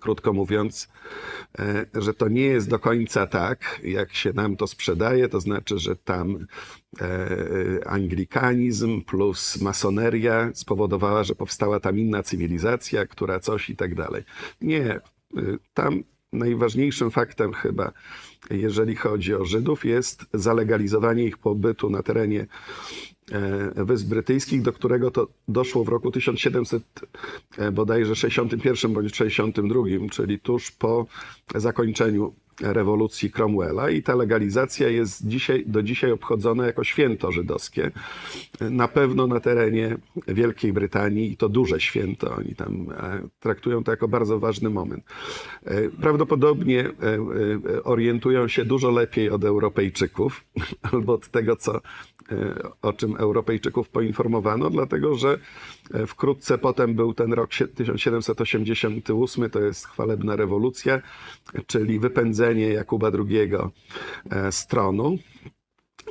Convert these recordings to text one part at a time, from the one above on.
Krótko mówiąc, e, że to nie jest do końca tak, jak się nam to sprzedaje, to znaczy, że tam e, anglikanizm plus masoneria spowodowała, że powstała tam inna cywilizacja, która coś i tak dalej. Nie, y, tam najważniejszym faktem chyba, jeżeli chodzi o Żydów, jest zalegalizowanie ich pobytu na terenie e, Wysp Brytyjskich, do którego to doszło w roku 1700 e, bodajże 61 bądź 62, czyli tuż po zakończeniu rewolucji Cromwella i ta legalizacja jest dzisiaj, do dzisiaj obchodzona jako święto żydowskie. Na pewno na terenie Wielkiej Brytanii i to duże święto. Oni tam e, traktują to jako bardzo ważny moment. E, Prawdopodobnie e, orientują się dużo lepiej od Europejczyków albo od tego, co, o czym Europejczyków poinformowano, dlatego że wkrótce potem był ten rok sie- 1788, to jest chwalebna rewolucja, czyli wypędzenie Jakuba II e, z tronu.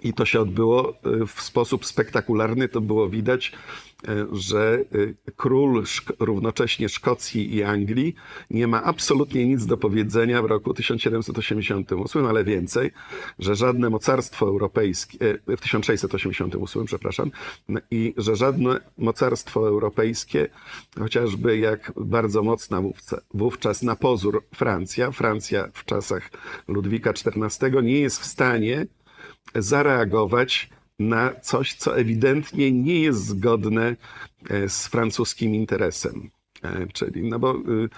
I to się odbyło e, w sposób spektakularny. To było widać, e, że e, król szk- równocześnie Szkocji i Anglii nie ma absolutnie nic do powiedzenia w roku 1788, ale więcej, że żadne mocarstwo europejskie, e, w 1688, przepraszam, i że żadne mocarstwo europejskie, chociażby jak bardzo mocna wówczas na pozór Francja, Francja w czasach Ludwika XIV nie jest w stanie zareagować na coś, co ewidentnie nie jest zgodne e, z francuskim interesem. E, Czyli, no bo y,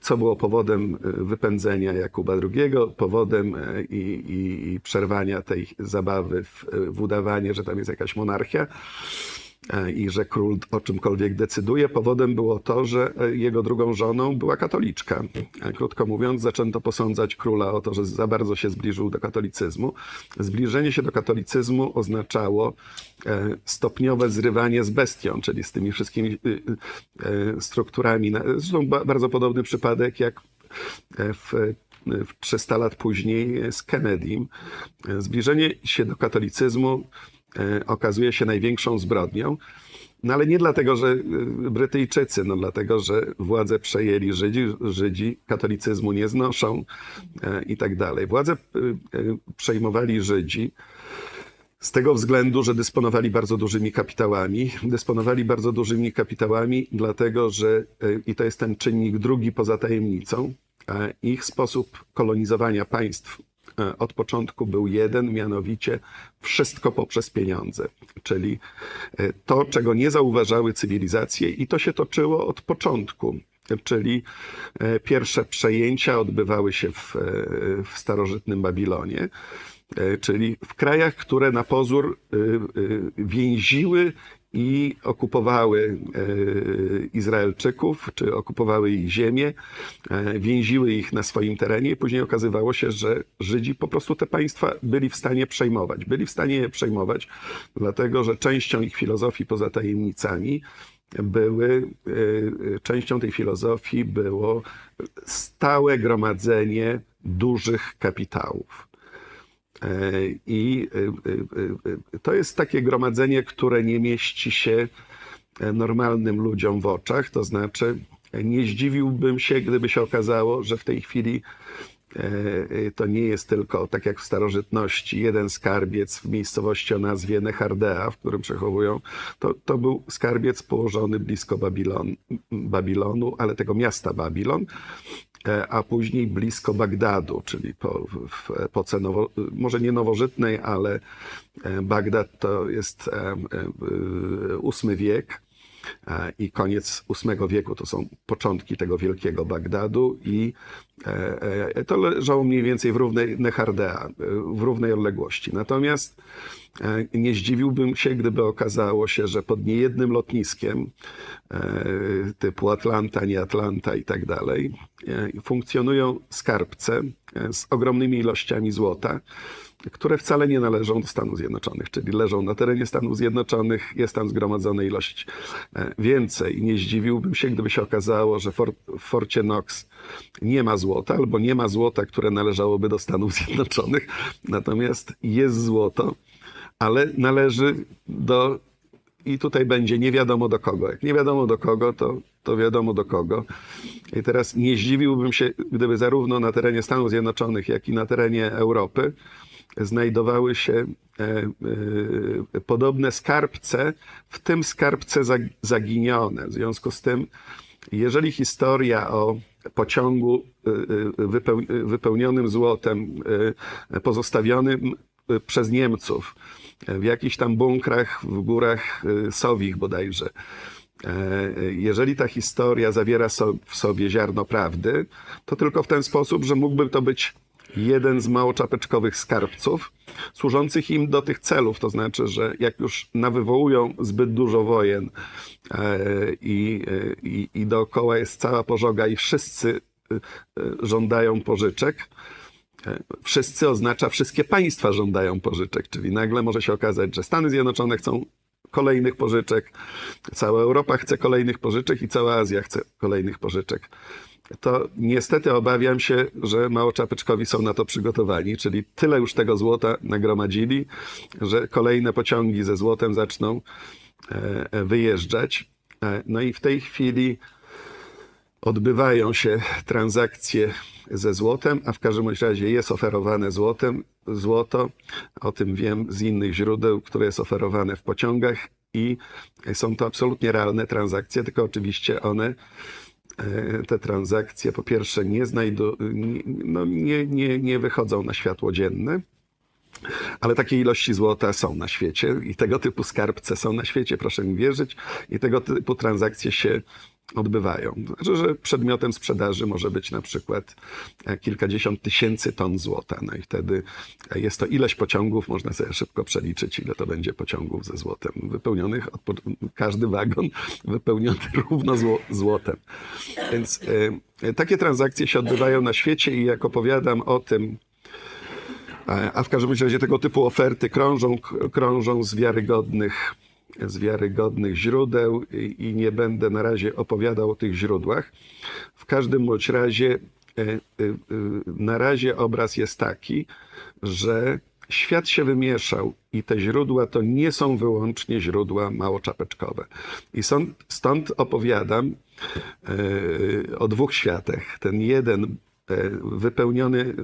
co było powodem wypędzenia Jakuba II, powodem e, i, i, i przerwania tej zabawy w, w udawanie, że tam jest jakaś monarchia e, i że król o czymkolwiek decyduje. Powodem było to, że e, jego drugą żoną była katoliczka. E, Krótko mówiąc, zaczęto posądzać króla o to, że za bardzo się zbliżył do katolicyzmu. Zbliżenie się do katolicyzmu oznaczało e, stopniowe zrywanie z bestią, czyli z tymi wszystkimi y, y, e, strukturami. Zresztą ba- bardzo podobny przypadek jak e, w w 300 lat później z Kennedym. E, Zbliżenie się do katolicyzmu e, okazuje się największą zbrodnią. No ale nie dlatego, że y, Brytyjczycy, no dlatego, że władzę przejęli Żydzi, Żydzi katolicyzmu nie znoszą e, i tak dalej. Władzę przejmowali Żydzi z tego względu, że dysponowali bardzo dużymi kapitałami. Dysponowali bardzo dużymi kapitałami, dlatego że, i to jest ten czynnik drugi poza tajemnicą, e, ich sposób kolonizowania państw e, od początku był jeden, mianowicie wszystko poprzez pieniądze. Czyli e, to, czego nie zauważały cywilizacje, i to się toczyło od początku. Czyli e, pierwsze przejęcia odbywały się w, e, w starożytnym Babilonie, e, czyli w krajach, które na pozór e, e, więziły i okupowały e, Izraelczyków, czy okupowały ich ziemię, e, więziły ich na swoim terenie i później okazywało się, że Żydzi po prostu te państwa byli w stanie przejmować. Byli w stanie je przejmować, dlatego że częścią ich filozofii poza tajemnicami były, e, częścią tej filozofii było stałe gromadzenie dużych kapitałów. I e, e, e, to jest takie gromadzenie, które nie mieści się e, normalnym ludziom w oczach. To znaczy, nie zdziwiłbym się, gdyby się okazało, że w tej chwili e, e, to nie jest tylko, tak jak w starożytności, jeden skarbiec w miejscowości o nazwie Nehardea, w którym przechowują. To, to był skarbiec położony blisko Babilon, Babilonu, ale tego miasta Babilon a później blisko Bagdadu, czyli po, w epoce nowo, może nie nowożytnej, ale e, Bagdad to jest e, e, ósmy wiek. e, i koniec ósmego wieku to są początki tego wielkiego Bagdadu i e, e, to leżało mniej więcej w równej Nehardea, e, w równej odległości. Natomiast e, nie zdziwiłbym się, gdyby okazało się, że pod niejednym lotniskiem e, typu Atlanta, nie Atlanta i tak dalej, e, funkcjonują skarbce e, z ogromnymi ilościami złota, które wcale nie należą do Stanów Zjednoczonych, czyli leżą na terenie Stanów Zjednoczonych, jest tam zgromadzona ilość e, więcej. Nie zdziwiłbym się, gdyby się okazało, że for, w Forcie Knox nie ma złota, albo nie ma złota, które należałoby do Stanów Zjednoczonych, natomiast jest złoto, ale należy do i tutaj będzie nie wiadomo do kogo. Jak nie wiadomo do kogo, to, to wiadomo do kogo. I teraz nie zdziwiłbym się, gdyby zarówno na terenie Stanów Zjednoczonych, jak i na terenie Europy znajdowały się e, e, podobne skarbce, w tym skarbce zag- zaginione. W związku z tym, jeżeli historia o pociągu e, wypeł- wypełnionym złotem, pozostawionym przez Niemców w jakichś tam bunkrach w górach Sowich bodajże, jeżeli ta historia zawiera w sobie ziarno prawdy, to tylko w ten sposób, że mógłby to być jeden z małoczapeczkowych skarbców, służących im do tych celów. To znaczy, że jak już nawywołują zbyt dużo wojen e, i, e, i, i dookoła jest cała pożoga i wszyscy e, żądają pożyczek, Wszyscy oznacza wszystkie państwa żądają pożyczek, czyli nagle może się okazać, że Stany Zjednoczone chcą kolejnych pożyczek, cała Europa chce kolejnych pożyczek i cała Azja chce kolejnych pożyczek. To niestety obawiam się, że małoczapeczkowi są na to przygotowani, czyli tyle już tego złota nagromadzili, że kolejne pociągi ze złotem zaczną e, wyjeżdżać. E, No i w tej chwili odbywają się transakcje ze złotem, a w każdym razie jest oferowane złotem, złoto. O tym wiem z innych źródeł, które jest oferowane w pociągach i są to absolutnie realne transakcje, tylko oczywiście one te transakcje po pierwsze nie znajdu, no nie, nie, nie wychodzą na światło dzienne, ale takie ilości złota są na świecie i tego typu skarbce są na świecie, proszę mi wierzyć, i tego typu transakcje się odbywają. Znaczy, że przedmiotem sprzedaży może być na przykład e, kilkadziesiąt tysięcy ton złota. No i wtedy e, jest to ileś pociągów, można sobie szybko przeliczyć, ile to będzie pociągów ze złotem wypełnionych, każdy wagon wypełniony równo zło, złotem. Więc e, takie transakcje się odbywają na świecie i jak opowiadam o tym, a w każdym razie tego typu oferty krążą, krążą z wiarygodnych, z wiarygodnych źródeł i, nie będę na razie opowiadał o tych źródłach. W każdym bądź razie e, e, e, na razie obraz jest taki, że świat się wymieszał i te źródła to nie są wyłącznie źródła małoczapeczkowe. I stąd, stąd opowiadam o dwóch światach. Ten jeden wypełniony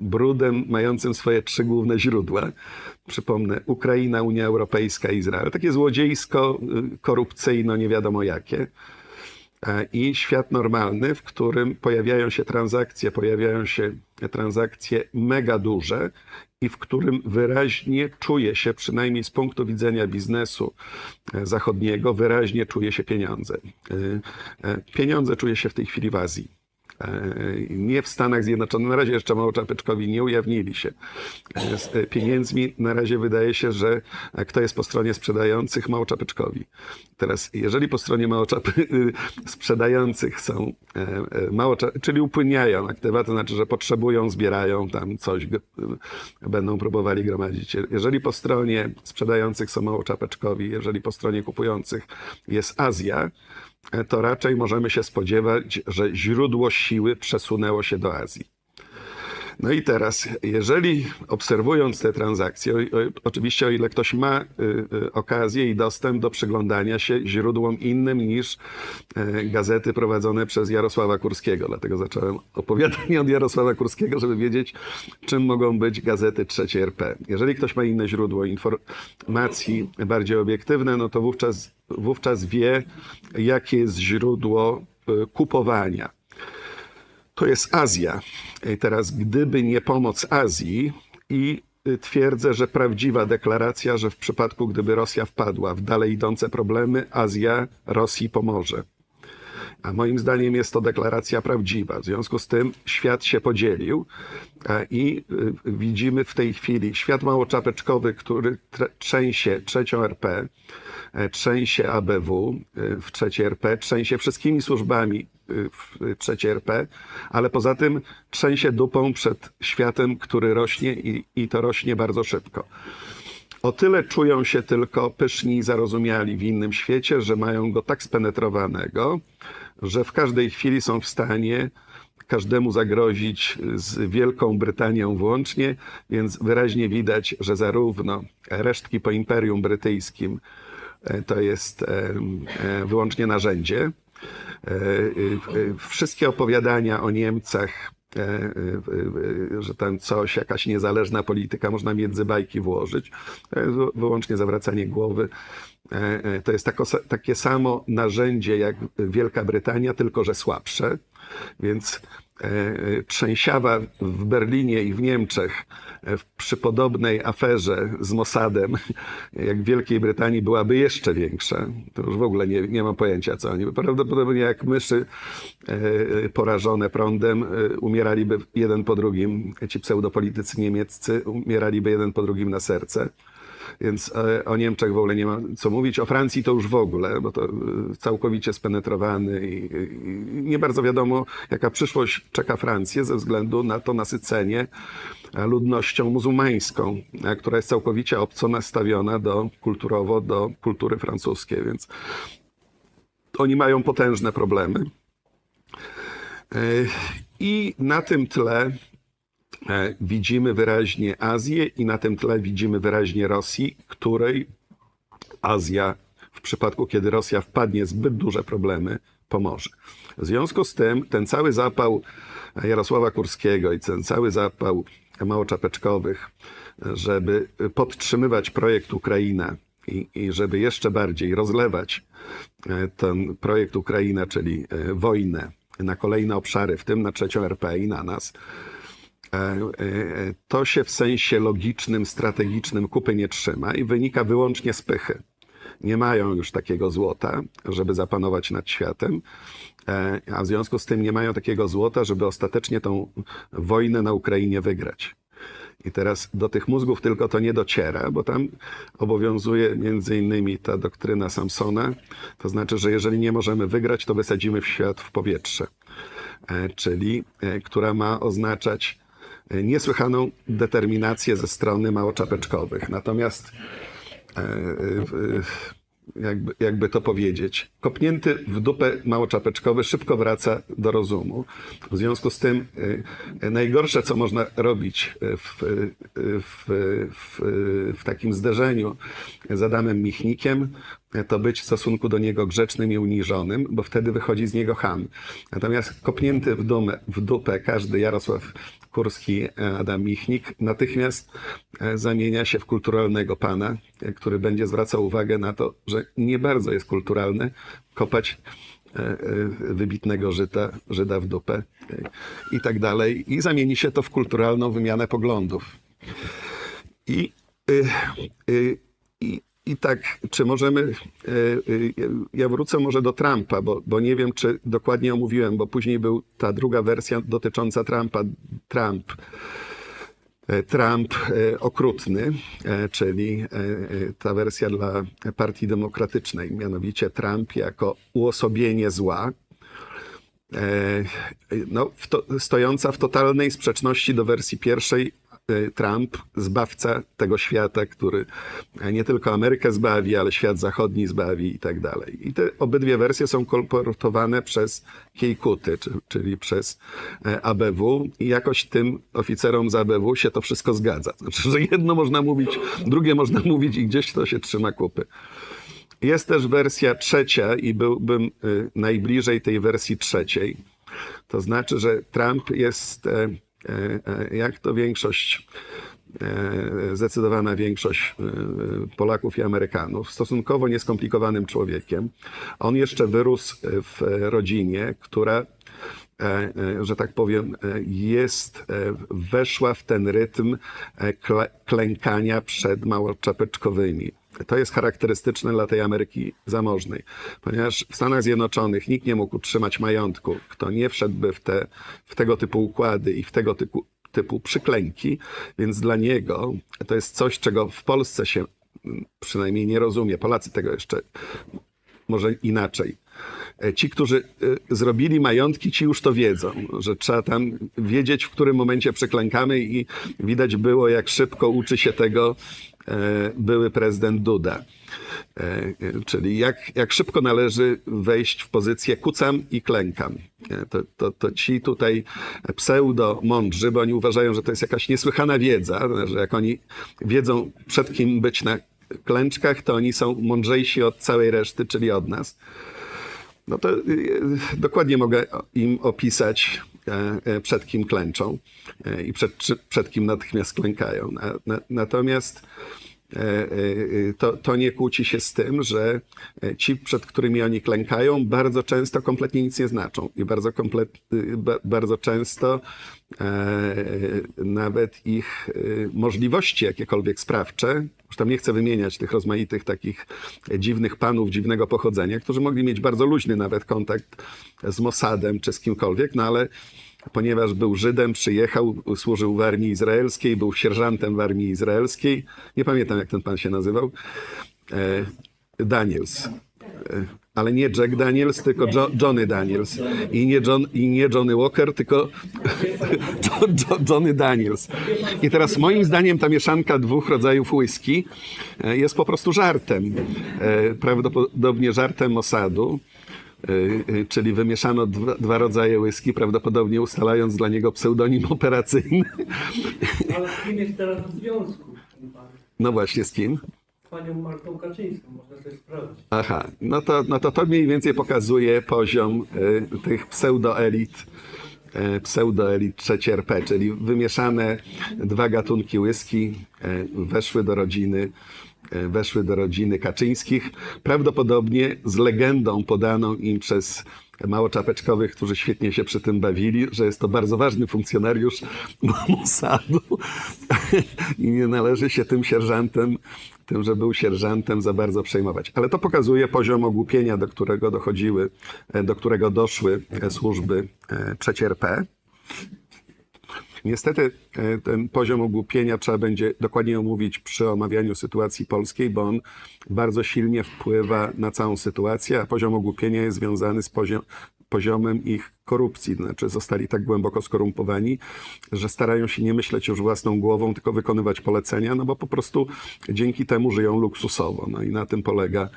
brudem, mającym swoje trzy główne źródła. Przypomnę, Ukraina, Unia Europejska, Izrael. Takie złodziejsko, e, korupcyjno, nie wiadomo jakie. E, I świat normalny, w którym pojawiają się transakcje, pojawiają się transakcje mega duże i w którym wyraźnie czuje się, przynajmniej z punktu widzenia biznesu e, zachodniego, wyraźnie czuje się pieniądze. E, e, Pieniądze czuje się w tej chwili w Azji. E, Nie w Stanach Zjednoczonych. Na razie jeszcze Małoczapeczkowi nie ujawnili się. E, Z e, pieniędzmi na razie wydaje się, że e, kto jest po stronie sprzedających Małoczapeczkowi. Teraz, jeżeli po stronie Małoczapy sprzedających są e, e, małocza, czyli upłyniają aktywa, to znaczy, że potrzebują, zbierają tam coś, e, będą próbowali gromadzić. Jeżeli po stronie sprzedających są Małoczapeczkowi, jeżeli po stronie kupujących jest Azja, e, to raczej możemy się spodziewać, że źródło siły przesunęło się do Azji. No i teraz, jeżeli obserwując te transakcje, o, o, oczywiście o ile ktoś ma y, y, okazję i dostęp do przyglądania się źródłom innym niż e, gazety prowadzone przez Jarosława Kurskiego, dlatego zacząłem opowiadanie od Jarosława Kurskiego, żeby wiedzieć, czym mogą być gazety trzeciej RP. Jeżeli ktoś ma inne źródło informacji bardziej obiektywne, no to wówczas, wówczas wie, jakie jest źródło y, kupowania to jest Azja. Teraz, gdyby nie pomoc Azji i y, twierdzę, że prawdziwa deklaracja, że w przypadku, gdyby Rosja wpadła w dalej idące problemy, Azja Rosji pomoże. A moim zdaniem jest to deklaracja prawdziwa. W związku z tym świat się podzielił i y, widzimy w tej chwili świat małoczapeczkowy, który trzęsie trzecią RP, e, trzęsie ABW y, w trzeciej RP, trzęsie wszystkimi służbami w RP, ale poza tym trzęsie dupą przed światem, który rośnie i, i to rośnie bardzo szybko. O tyle czują się tylko pyszni i zarozumiali w innym świecie, że mają go tak spenetrowanego, że w każdej chwili są w stanie każdemu zagrozić z Wielką Brytanią włącznie, więc wyraźnie widać, że zarówno resztki po Imperium Brytyjskim e, to jest e, wyłącznie narzędzie. E, e, e, Wszystkie opowiadania o Niemcach, że tam coś, jakaś niezależna polityka można między bajki włożyć, wyłącznie zawracanie głowy. E, e, To jest tako, takie samo narzędzie jak Wielka Brytania, tylko że słabsze. Więc e, trzęsiawa w Berlinie i w Niemczech przy podobnej aferze z Mossadem, jak w Wielkiej Brytanii, byłaby jeszcze większa. To już w ogóle nie, nie mam pojęcia, co oni. Prawdopodobnie jak myszy porażone prądem, umieraliby jeden po drugim. Ci pseudopolitycy niemieccy umieraliby jeden po drugim na serce. Więc e, o Niemczech w ogóle nie ma co mówić. O Francji to już w ogóle, bo to e, całkowicie spenetrowany i, nie bardzo wiadomo, jaka przyszłość czeka Francję ze względu na to nasycenie e, ludnością muzułmańską, która jest całkowicie obco nastawiona do, kulturowo do kultury francuskiej, więc oni mają potężne problemy. I na tym tle widzimy wyraźnie Azję i na tym tle widzimy wyraźnie Rosji, której Azja w przypadku, kiedy Rosja wpadnie zbyt duże problemy, pomoże. W związku z tym ten cały zapał Jarosława Kurskiego i ten cały zapał małoczapeczkowych, żeby podtrzymywać projekt Ukraina i, i żeby jeszcze bardziej rozlewać e, ten projekt Ukraina, czyli e, wojnę na kolejne obszary, w tym na trzecią RP i na nas, e, e, to się w sensie logicznym, strategicznym kupy nie trzyma i wynika wyłącznie z pychy. Nie mają już takiego złota, żeby zapanować nad światem, e, a w związku z tym nie mają takiego złota, żeby ostatecznie tą wojnę na Ukrainie wygrać. I teraz do tych mózgów tylko to nie dociera, bo tam obowiązuje między innymi ta doktryna Samsona, to znaczy, że jeżeli nie możemy wygrać, to wysadzimy w świat w powietrze, E, czyli e, która ma oznaczać e, niesłychaną determinację ze strony małoczapeczkowych. Natomiast e, e, jakby, jakby to powiedzieć. Kopnięty w dupę małoczapeczkowy szybko wraca do rozumu. W związku z tym e, najgorsze, co można robić w, w, w, w takim zderzeniu z Adamem Michnikiem, to być w stosunku do niego grzecznym i uniżonym, bo wtedy wychodzi z niego ham. Natomiast kopnięty w, dumę, w dupę każdy Jarosław Kurski, Adam Michnik natychmiast e, zamienia się w kulturalnego pana, e, który będzie zwracał uwagę na to, że nie bardzo jest kulturalne kopać e, e, wybitnego Żyda, Żyda w dupę e, i tak dalej. I zamieni się to w kulturalną wymianę poglądów. I, y, i, i tak, czy możemy. y, y, Ja wrócę może do Trumpa, bo, bo nie wiem, czy dokładnie omówiłem, bo później był ta druga wersja dotycząca Trumpa. Trump. e, Trump e, okrutny, e, czyli e, e, ta wersja dla Partii Demokratycznej, mianowicie Trump jako uosobienie zła, e, no, w to, stojąca w totalnej sprzeczności do wersji pierwszej e, Trump, zbawca tego świata, który nie tylko Amerykę zbawi, ale świat zachodni zbawi i tak dalej. I te obydwie wersje są kolportowane przez Kiejkuty, czy- czyli przez e, ABW i jakoś tym oficerom z ABW się to wszystko zgadza. Znaczy, że jedno można mówić, drugie można mówić i gdzieś to się trzyma kupy. Jest też wersja trzecia i byłbym y, najbliżej tej wersji trzeciej. To znaczy, że Trump jest, e, jak to większość, e, zdecydowana większość e, Polaków i Amerykanów, stosunkowo nieskomplikowanym człowiekiem. On jeszcze wyrósł w rodzinie, która e, e, że tak powiem, e, jest, e, weszła w ten rytm e, klękania przed małoczapeczkowymi. To jest charakterystyczne dla tej Ameryki zamożnej, ponieważ w Stanach Zjednoczonych nikt nie mógł utrzymać majątku, kto nie wszedłby w, te, w tego typu układy i w tego typu, typu przyklęki, więc dla niego to jest coś, czego w Polsce się mm, przynajmniej nie rozumie. Polacy tego jeszcze może inaczej. E, Ci, którzy e, zrobili majątki, ci już to wiedzą, że trzeba tam wiedzieć, w którym momencie przeklękamy i widać było, jak szybko uczy się tego były prezydent Duda. E, e, Czyli jak, jak szybko należy wejść w pozycję kucam i klękam. E, To, to, to ci tutaj pseudo mądrzy, bo oni uważają, że to jest jakaś niesłychana wiedza, że jak oni wiedzą przed kim być na klęczkach, to oni są mądrzejsi od całej reszty, czyli od nas. No to y, dokładnie mogę im opisać, e, e, przed kim klęczą e, i przed, przed kim natychmiast klękają. Na, na, natomiast to, to nie kłóci się z tym, że e, ci, przed którymi oni klękają, bardzo często kompletnie nic nie znaczą i bardzo, komplet, y, ba- bardzo często e, nawet ich y, możliwości jakiekolwiek sprawcze, już tam nie chcę wymieniać tych rozmaitych takich dziwnych panów dziwnego pochodzenia, którzy mogli mieć bardzo luźny nawet kontakt z Mossadem czy z kimkolwiek, no ale ponieważ był Żydem, przyjechał, służył w armii izraelskiej, był sierżantem w armii izraelskiej, nie pamiętam jak ten pan się nazywał, e, Daniels. E, Ale nie Jack Daniels, tylko jo, Johnny Daniels. I nie, John, I nie Johnny Walker, tylko Jo- Jo- Johnny Daniels. I teraz moim zdaniem ta mieszanka dwóch rodzajów whisky e, jest po prostu żartem. E, Prawdopodobnie żartem Mossadu. E, e, Czyli wymieszano dwa, dwa rodzaje whisky, prawdopodobnie ustalając dla niego pseudonim operacyjny. Ale z kim jest teraz w związku? No właśnie, z kim? Z panią Martą Kaczyńską, można sobie sprawdzić. Aha, no to, no to to mniej więcej pokazuje poziom e, tych pseudoelit, e, pseudoelit trzeciej RP, czyli wymieszane dwa gatunki whisky weszły do rodziny weszły do rodziny Kaczyńskich, prawdopodobnie z legendą podaną im przez małoczapeczkowych, którzy świetnie się przy tym bawili, że jest to bardzo ważny funkcjonariusz Mossadu i nie należy się tym sierżantem, tym, że był sierżantem, za bardzo przejmować. Ale to pokazuje poziom ogłupienia, do którego dochodziły, e, do którego doszły e, służby e, trzeciej RP. Niestety e, ten poziom ogłupienia trzeba będzie dokładnie omówić przy omawianiu sytuacji polskiej, bo on bardzo silnie wpływa na całą sytuację, a poziom ogłupienia jest związany z poziom, poziomem ich korupcji. Znaczy zostali tak głęboko skorumpowani, że starają się nie myśleć już własną głową, tylko wykonywać polecenia, no bo po prostu dzięki temu żyją luksusowo. No i na tym polega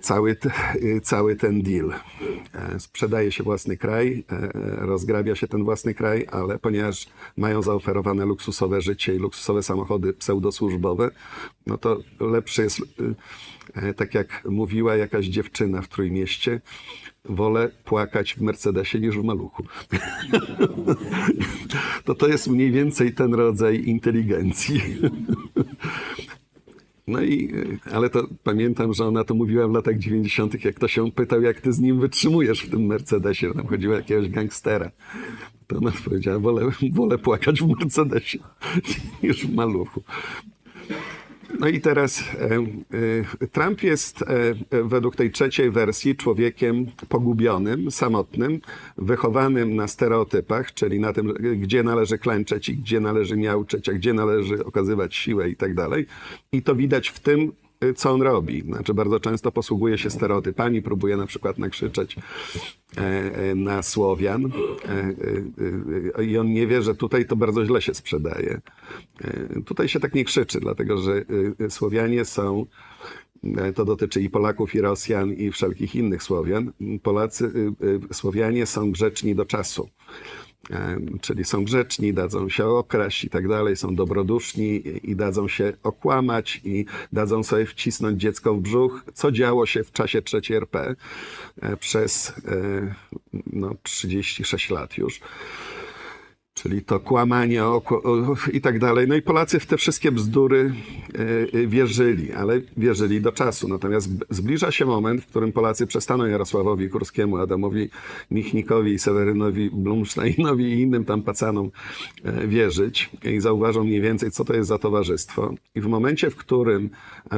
cały, te, cały ten deal. E, Sprzedaje się własny kraj, e, rozgrabia się ten własny kraj, ale ponieważ mają zaoferowane luksusowe życie i luksusowe samochody pseudosłużbowe, no to lepsze jest, e, tak jak mówiła jakaś dziewczyna w Trójmieście, wolę płakać w Mercedesie niż w maluchu. to to jest mniej więcej ten rodzaj inteligencji. No i, y, ale to pamiętam, że ona to mówiła w latach 90., jak to się pytał, jak ty z nim wytrzymujesz w tym Mercedesie, tam chodziło jakiegoś gangstera. To ona powiedziała, wolę, wolę płakać w Mercedesie niż w maluchu. No i teraz e, e, Trump jest e, według tej trzeciej wersji człowiekiem pogubionym, samotnym, wychowanym na stereotypach, czyli na tym, gdzie należy klęczeć i gdzie należy miauczeć, a gdzie należy okazywać siłę i tak dalej. I to widać w tym, co on robi. Znaczy bardzo często posługuje się stereotypami, próbuje na przykład nakrzyczeć e, e, na Słowian e, i on nie wie, że tutaj to bardzo źle się sprzedaje. Tutaj się tak nie krzyczy, dlatego że Słowianie są, to dotyczy i Polaków, i Rosjan, i wszelkich innych Słowian. Polacy, e, e, Słowianie są grzeczni do czasu. E, Czyli są grzeczni, dadzą się okraść i tak dalej, są dobroduszni i- dadzą się okłamać i dadzą sobie wcisnąć dziecko w brzuch, co działo się w czasie III RP e, przez e, no, 36 lat już. Czyli to kłamanie o, o, i tak dalej. No i Polacy w te wszystkie bzdury e, e, wierzyli, ale wierzyli do czasu. Natomiast zbliża się moment, w którym Polacy przestaną Jarosławowi Kurskiemu, Adamowi Michnikowi, Sewerynowi Blumsteinowi i innym tam pacanom e, wierzyć i zauważą mniej więcej, co to jest za towarzystwo. I w momencie, w którym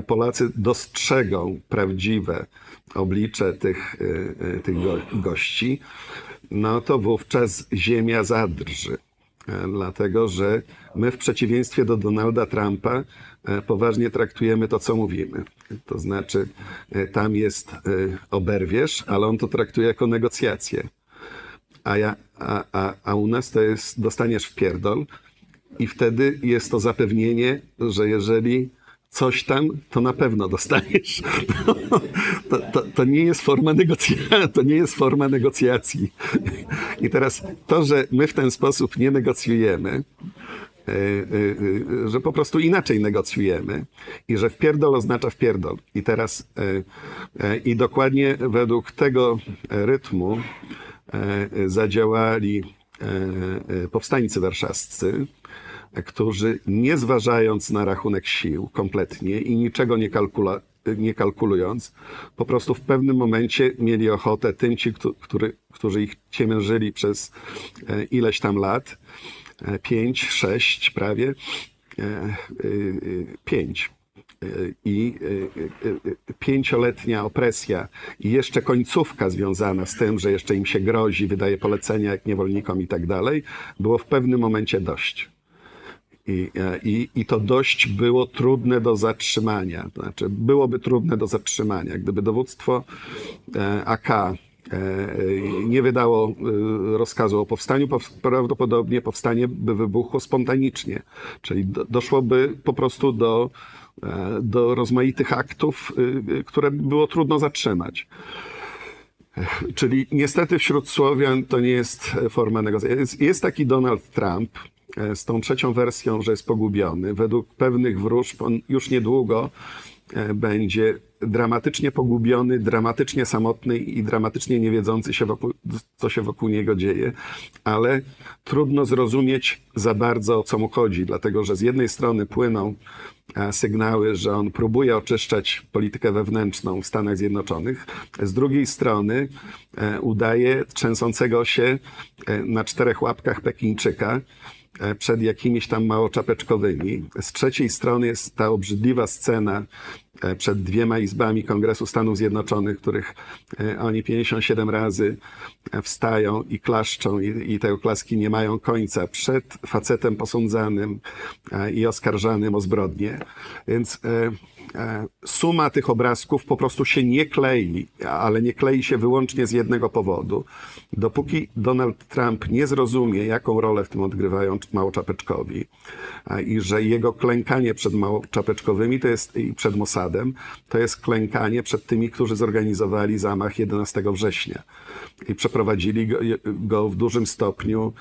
Polacy dostrzegą prawdziwe oblicze tych, tych go, gości, no to wówczas ziemia zadrży. E, Dlatego, że my w przeciwieństwie do Donalda Trumpa e, poważnie traktujemy to, co mówimy. To znaczy, e, tam jest oberwiesz, ale on to traktuje jako negocjacje. A, ja, a, a, a u nas to jest dostaniesz w pierdol i wtedy jest to zapewnienie, że jeżeli coś tam, to na pewno dostaniesz. To, to, to, nie jest forma negocjacji, to nie jest forma negocjacji. I teraz to, że my w ten sposób nie negocjujemy, y, y, y, że po prostu inaczej negocjujemy i że wpierdol oznacza wpierdol. I teraz i dokładnie według tego rytmu zadziałali powstańcy warszawscy, którzy nie zważając na rachunek sił kompletnie i niczego nie, kalkula, nie kalkulując, po prostu w pewnym momencie mieli ochotę tym ci, któ- który, którzy ich ciemiężyli przez e, ileś tam lat, e, pięć, sześć prawie, e, pięć. I pięcioletnia opresja i jeszcze końcówka związana z tym, że jeszcze im się grozi, wydaje polecenia jak niewolnikom i tak dalej, było w pewnym momencie dość. I, e, i, I to dość było trudne do zatrzymania. To znaczy, byłoby trudne do zatrzymania, gdyby dowództwo e, AK e, nie wydało rozkazu o powstaniu, pow- prawdopodobnie powstanie by wybuchło spontanicznie. Czyli do, doszłoby po prostu do, do rozmaitych aktów, które było trudno zatrzymać. Czyli niestety wśród Słowian to nie jest forma negocjacji. Jest, jest taki Donald Trump z tą trzecią wersją, że jest pogubiony. Według pewnych wróżb on już niedługo e, będzie dramatycznie pogubiony, dramatycznie samotny i dramatycznie niewiedzący się wokół, co się wokół niego dzieje, ale trudno zrozumieć za bardzo o co mu chodzi, dlatego że z jednej strony płyną e, sygnały, że on próbuje oczyszczać politykę wewnętrzną w Stanach Zjednoczonych. Z drugiej strony e, udaje trzęsącego się e, na czterech łapkach Pekińczyka e, przed jakimiś tam małoczapeczkowymi. Z trzeciej strony jest ta obrzydliwa scena e, przed dwiema izbami Kongresu Stanów Zjednoczonych, których e, oni 57 razy e, wstają i klaszczą i, i te oklaski nie mają końca przed facetem posądzanym e, i oskarżanym o zbrodnie. Więc e, e, suma tych obrazków po prostu się nie klei, ale nie klei się wyłącznie z jednego powodu. Dopóki Donald Trump nie zrozumie, jaką rolę w tym odgrywają małoczapeczkowi i że jego klękanie przed małoczapeczkowymi to jest, i przed Mossadem, to jest klękanie przed tymi, którzy zorganizowali zamach 11 września i przeprowadzili go, go w dużym stopniu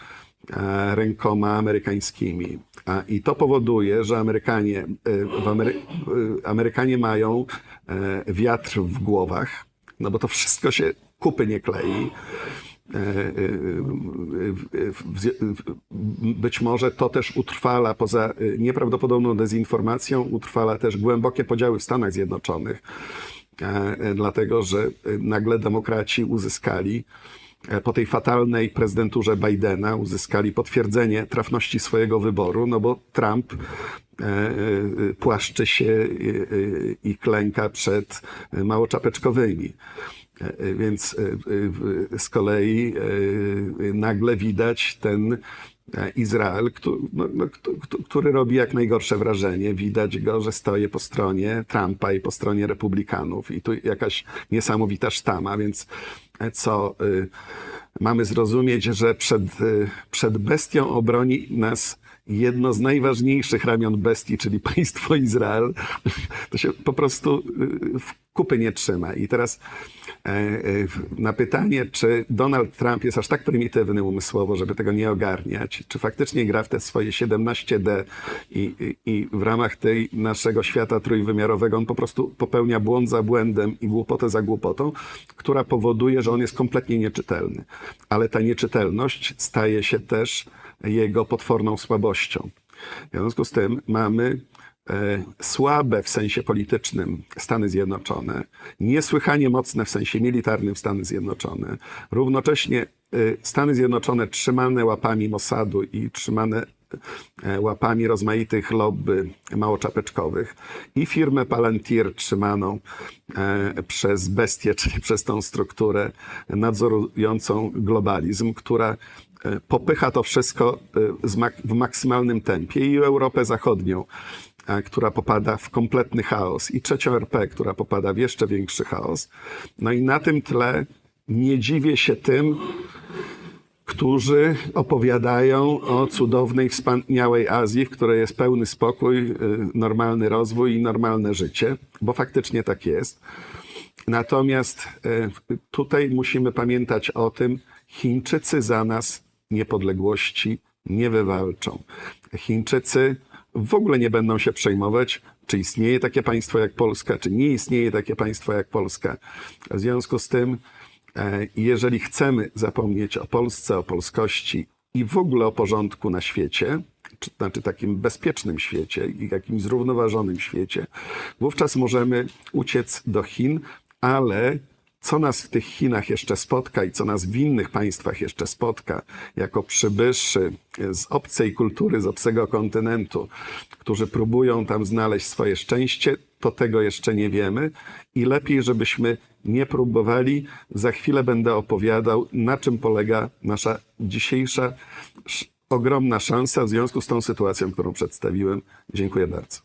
e, rękoma amerykańskimi. I to powoduje, że Amerykanie, e, Amery, e, Amerykanie mają wiatr w głowach, no bo to wszystko się kupy nie klei. Być może to też utrwala, poza nieprawdopodobną dezinformacją, utrwala też głębokie podziały w Stanach Zjednoczonych, E, dlatego że nagle demokraci uzyskali e, po tej fatalnej prezydenturze Bidena uzyskali potwierdzenie trafności swojego wyboru, no bo Trump e, płaszczy się i klęka przed małoczapeczkowymi. E, e, Więc e, z kolei nagle widać ten Izrael, no, no, który robi jak najgorsze wrażenie. Widać go, że stoi po stronie Trumpa i po stronie Republikanów. I tu jakaś niesamowita sztama, więc co mamy zrozumieć, że przed, przed bestią obroni nas jedno z najważniejszych ramion bestii, czyli państwo Izrael, to się po prostu w kupy nie trzyma. I teraz na pytanie, czy Donald Trump jest aż tak prymitywny umysłowo, żeby tego nie ogarniać, czy faktycznie gra w te swoje 17D i, i, i w ramach tej naszego świata trójwymiarowego on po prostu popełnia błąd za błędem i głupotę za głupotą, która powoduje, że on jest kompletnie nieczytelny. Ale ta nieczytelność staje się też jego potworną słabością. W związku z tym mamy e, słabe w sensie politycznym Stany Zjednoczone, niesłychanie mocne w sensie militarnym Stany Zjednoczone, równocześnie e, Stany Zjednoczone trzymane łapami Mossadu i trzymane e, łapami rozmaitych lobby małoczapeczkowych i firmę Palantir trzymaną e, przez bestię, czyli przez tą strukturę nadzorującą globalizm, która e, popycha to wszystko e, w maksymalnym tempie i Europę Zachodnią, e, która popada w kompletny chaos i trzecią RP, która popada w jeszcze większy chaos. No i na tym tle nie dziwię się tym, którzy opowiadają o cudownej, wspaniałej Azji, w której jest pełny spokój, y, normalny rozwój i normalne życie, bo faktycznie tak jest. Natomiast y, tutaj musimy pamiętać o tym, Chińczycy za nas niepodległości nie wywalczą. Chińczycy w ogóle nie będą się przejmować, czy istnieje takie państwo jak Polska, czy nie istnieje takie państwo jak Polska. W związku z tym, e, jeżeli chcemy zapomnieć o Polsce, o polskości i w ogóle o porządku na świecie, czy, znaczy takim bezpiecznym świecie i jakimś zrównoważonym świecie, wówczas możemy uciec do Chin, ale co nas w tych Chinach jeszcze spotka i co nas w innych państwach jeszcze spotka, jako przybyszy z obcej kultury, z obcego kontynentu, którzy próbują tam znaleźć swoje szczęście, to tego jeszcze nie wiemy i lepiej, żebyśmy nie próbowali. Za chwilę będę opowiadał, na czym polega nasza dzisiejsza sz- ogromna szansa w związku z tą sytuacją, którą przedstawiłem. Dziękuję bardzo.